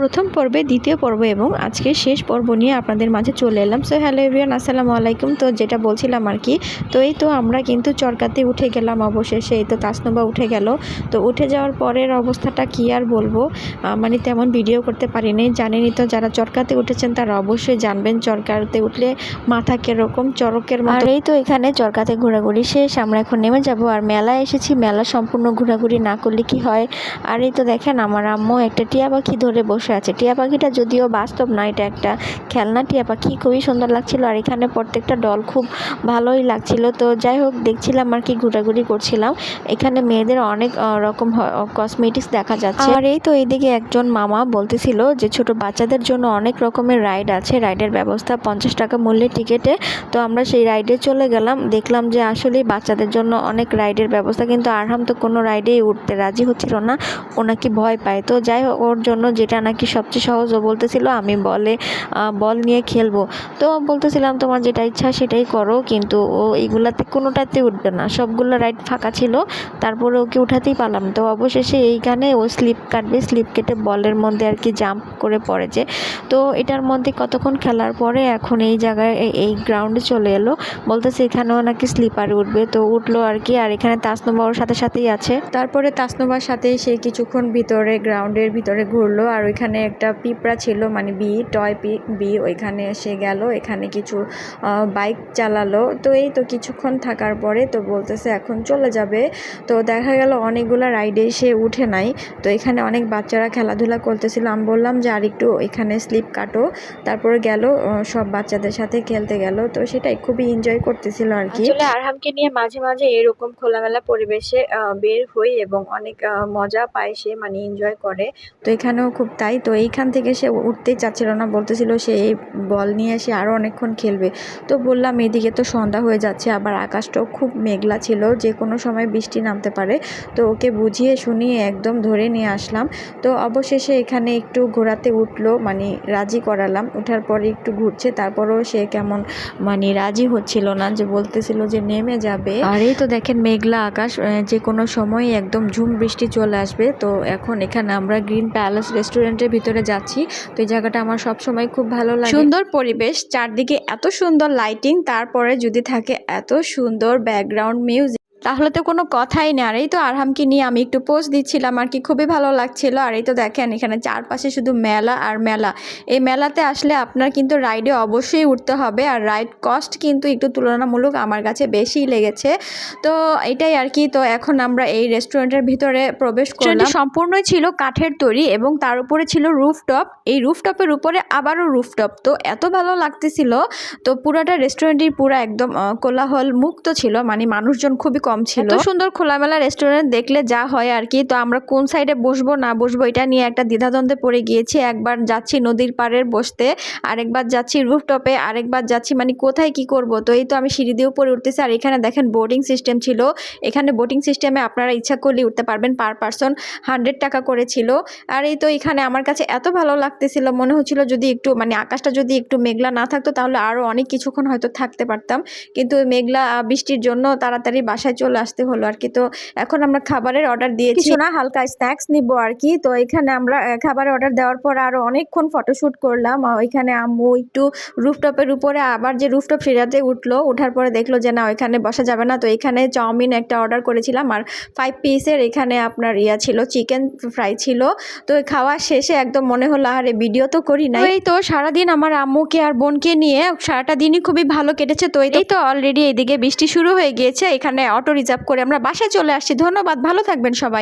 প্রথম পর্বে, দ্বিতীয় পর্ব এবং আজকে শেষ পর্ব নিয়ে আপনাদের মাঝে চলে এলাম। সো হ্যালো এভরিওয়ান আসসালামু আলাইকুম। তো যেটা বলছিলাম আর কি, তো এই তো আমরা কিন্তু চরকাতে উঠে গেলাম অবশেষে, এই তো তাসনোবা উঠে গেল। তো উঠে যাওয়ার পরের অবস্থাটা কি আর বলব? মানে তেমন ভিডিও করতে পারিনি জানেনই তো যারা চরকাতে উঠেছেন তারা অবশ্যই জানবেন। চরকাতে উঠলে মাথা কীরকম, চরকের মতো। এই তো এখানে চরকাতে ঘোরাঘুরি শেষ, আমরা এখন নেমে যাব। আর মেলায় এসেছি, মেলা সম্পূর্ণ ঘোরাঘুরি না করলে কি হয়? আর এই তো দেখেন, আমার আম্মু একটা টিয়া পাখি ধরে বসে আছে। টিয়া পাখিটা যদিও বাস্তব না, এটা একটা খেলনা। টিয়া পাখি খুবই সুন্দর লাগছিল আর এখানে প্রত্যেকটা ডল খুব ভালোই লাগছিল। তো যাই হোক, দেখছিলাম আর কি, ঘোরাঘুরি করছিলাম। এখানে মেয়েদের অনেক রকম কসমেটিক্স দেখা যাচ্ছে। আর এই তো এইদিকে একজন মামা বলতেছিল যে ছোট বাচ্চাদের জন্য অনেক রকমের রাইড আছে। রাইডের ব্যবস্থা পঞ্চাশ টাকা মূল্যের টিকিটে তো আমরা সেই রাইডে চলে গেলাম। দেখলাম যে আসলেই বাচ্চাদের জন্য অনেক রাইডের ব্যবস্থা, কিন্তু আরহাম তো কোনো রাইডেই উঠতে রাজি হচ্ছিল না। ও নাকি ভয় পায়। তো যাই হোক, ওর জন্য যেটা নাকি সবচেয়ে সহজ ও বলতেছিল আমি বলে বল নিয়ে খেলব। তো বলতেছিলাম তোমার যেটা ইচ্ছা সেটাই করো, কিন্তু ও এইগুলাতে কোনোটাতে উঠবে না। সবগুলো রাইড ফাঁকা ছিল, তারপরে ওকে উঠাতেই পারলাম তো অবশেষে এইখানে ও স্লিপ কাটবে, স্লিপ কেটে বলের মধ্যে আর কি জাম্প করে পড়েছে তো এটার মধ্যে কতক্ষণ খেলার পরে এখন এই জায়গায় এই- গ্রাউন্ডে চলে এলো। বলতেছে এখানেও নাকি স্লিপারে উঠবে। তো উঠল আর কি, আর এখানে তাসনোবা সাথে সাথেই আছে। তারপরে তাসনোবার সাথেই সে কিছুক্ষণ ভিতরে গ্রাউন্ডের ভিতরে ঘুরলো, আর ওইখানে একটা পিঁপড়া ছিল মানে বি, টয় পি, বি, ওইখানে এসে গেল। এখানে কিছু বাইক চালালো। তো এই তো কিছুক্ষণ থাকার পরে তো বলতেছে এখন চলে যাবে। তো দেখা গেল অনেকগুলো রাইডে সে উঠে নাই। তো এখানে অনেক বাচ্চারা খেলাধুলা করতেছিল। আমি বললাম যে আর একটু এখানে স্লিপ কাটো। তারপরে গেল সব বাচ্চাদের সাথে খেলতে গেল। তো সেটাই খুবই এনজয় করতেছিল আর কি। আরহামকে নিয়ে মাঝে মাঝে এরকম খোলামেলা পরিবেশে বের হই এবং অনেক মজা পায় সে মানে এনজয় করে। তো এখানেও খুব তাই। তো এইখান থেকে সে উঠতেই চাচ্ছিল না। বলতেছিল সে এই বল নিয়ে এসে আরও অনেকক্ষণ খেলবে। তো বললাম, এদিকে তো সন্ধ্যা হয়ে যাচ্ছে, আবার আকাশটাও খুব মেঘলা ছিল যে কোনো সময় বৃষ্টি নামতে পারে। তো ওকে বুঝিয়ে শুনিয়ে একদম ধরে নিয়ে আসলাম। তো অবশেষে এখানে একটু ঘোরাতে উঠল মানে রাজি করালাম। ওঠার পরে একটু ঘুরছে, তারপরেও সে কেমন মানে রাজি হচ্ছিল না, যে বলতেছিল যে নেমে যাবে। আর এই তো দেখেন মেঘলা আকাশ যে কোনো সময় একদম ঝুম বৃষ্টি চলে আসবে। তো এখন এখানে আমরা গ্রিন প্যালেস রেস্টুরেন্টের ভিতরে যাচ্ছি। তো এই জায়গাটা আমার সবসময় খুব ভালো লাগে। সুন্দর পরিবেশ চারদিকে এত সুন্দর লাইটিং তারপরে যদি থাকে এত সুন্দর ব্যাকগ্রাউন্ড মিউজিক তাহলে তো কোনো কথাই নেই। আর এই তো আরহামকে নিয়ে আমি একটু পোস্ট দিচ্ছিলাম আর কি খুবই ভালো লাগছিল। আর এই তো দেখেন এখানে চারপাশে শুধু মেলা আর মেলা। এই মেলাতে আসলে আপনার কিন্তু রাইডে অবশ্যই উঠতে হবে। আর রাইড কস্ট কিন্তু একটু তুলনামূলক আমার কাছে বেশিই লেগেছে। তো এটাই আর কি। তো এখন আমরা এই রেস্টুরেন্টের ভিতরে প্রবেশ করলাম। সম্পূর্ণই ছিল কাঠের তৈরি এবং তার উপরে ছিল রুফটপ এই রুফটপের উপরে আবারও রুফটপ তো এত ভালো লাগতেছিল। তো পুরাটা রেস্টুরেন্টই পুরো একদম কোলাহল মুক্ত ছিল। মানে মানুষজন খুবই কম ছিল। এত সুন্দর খোলামেলা রেস্টুরেন্ট দেখলে যা হয় আর কি তো আমরা কোন সাইডে বসবো, না বসবো, এটা নিয়ে একটা দ্বিধাদ্বন্দ্বে পড়ে গিয়েছি। একবার যাচ্ছি নদীর পাড়ের বসতে, আরেকবার যাচ্ছি রুফটপে আরেকবার যাচ্ছি মানে কোথায় কি করব? তো এই তো আমি সিঁড়ি দিয়ে উপরে উঠতেছি। আর এখানে দেখেন বোর্ডিং সিস্টেম ছিল। এখানে বোটিং সিস্টেমে আপনারা ইচ্ছা করলে উঠতে পারবেন পার পারসন হান্ড্রেড টাকা করেছিল আর এই তো এখানে আমার কাছে এত ভালো লাগতেছিল। মনে হচ্ছিল যদি একটু মানে আকাশটা যদি একটু মেঘলা না থাকতো, তাহলে আরও অনেক কিছুক্ষণ হয়তো থাকতে পারতাম। কিন্তু মেঘলা বৃষ্টির জন্য তাড়াতাড়ি বাসায় চলে আসতে হলো আর কি। তো এখন আমরা খাবারের অর্ডার দিয়েছি না হালকা স্ন্যাক্স নিব আর কি। তো এখানে আমরা খাবারের অর্ডার দেওয়ার পর আরও অনেকক্ষণ ফটোশ্যুট করলাম। ওইখানে আম্মু একটু রুফটপের উপরে আবার যে রুফটপ সেটাতে উঠল ওঠার পরে দেখল যে না ওইখানে বসা যাবে না। তো এখানে চাউমিন একটা অর্ডার করেছিলাম আর ফাইভ পিসের এখানে আপনার ইয়া ছিল চিকেন ফ্রাই ছিল। তো খাওয়া শেষে একদম মনে হলো আরে ভিডিও তো করি না এই তো সারাদিন আমার আম্মুকে আর বোনকে নিয়ে সারাটা দিনই খুবই ভালো কেটেছে। তো এই তো অলরেডি এদিকে বৃষ্টি শুরু হয়ে গিয়েছে এখানে অটো রিজার্ভ করে আমরা বাসায় চলে আসছি। ধন্যবাদ ভালো থাকবেন সবাই।